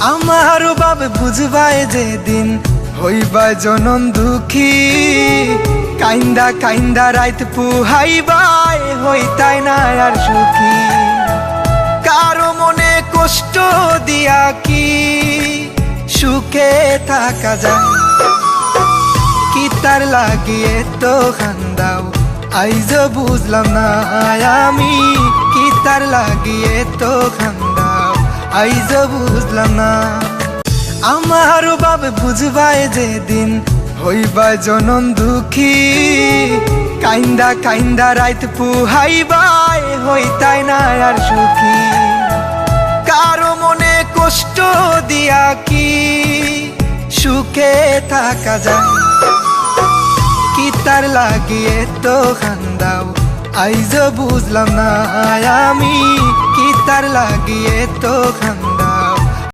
আমার বাব বুঝবাই যে দিন হইবা জনম দুঃখী। কাইন্দা কাইন্দা রাইত পুহাইবাই হইতাই না আর সুখী। কারও মনে কষ্ট দিয়া কি? সুখে থাকা যায়। কি তার লাগিয়ে তো খান্দাও আইজ বুঝলাম না আমি, কি তার লাগিয়ে তো খান্দাও আইজ বুঝলাম না। আমার বাব বুঝবাই যে দিন হইবা জনম দুঃখী। কাইন্দা কাইন্দা রাইত পুহাইবাই হইতাই না আর সুখী। কারও মনে কষ্ট দিয়া কি? সুখে থাকা যায়। কি তার লাগিয়ে তো খান্দাও? আইজ বুঝলাম না আমি। কি তার লাগিয়ে তো খান্দাও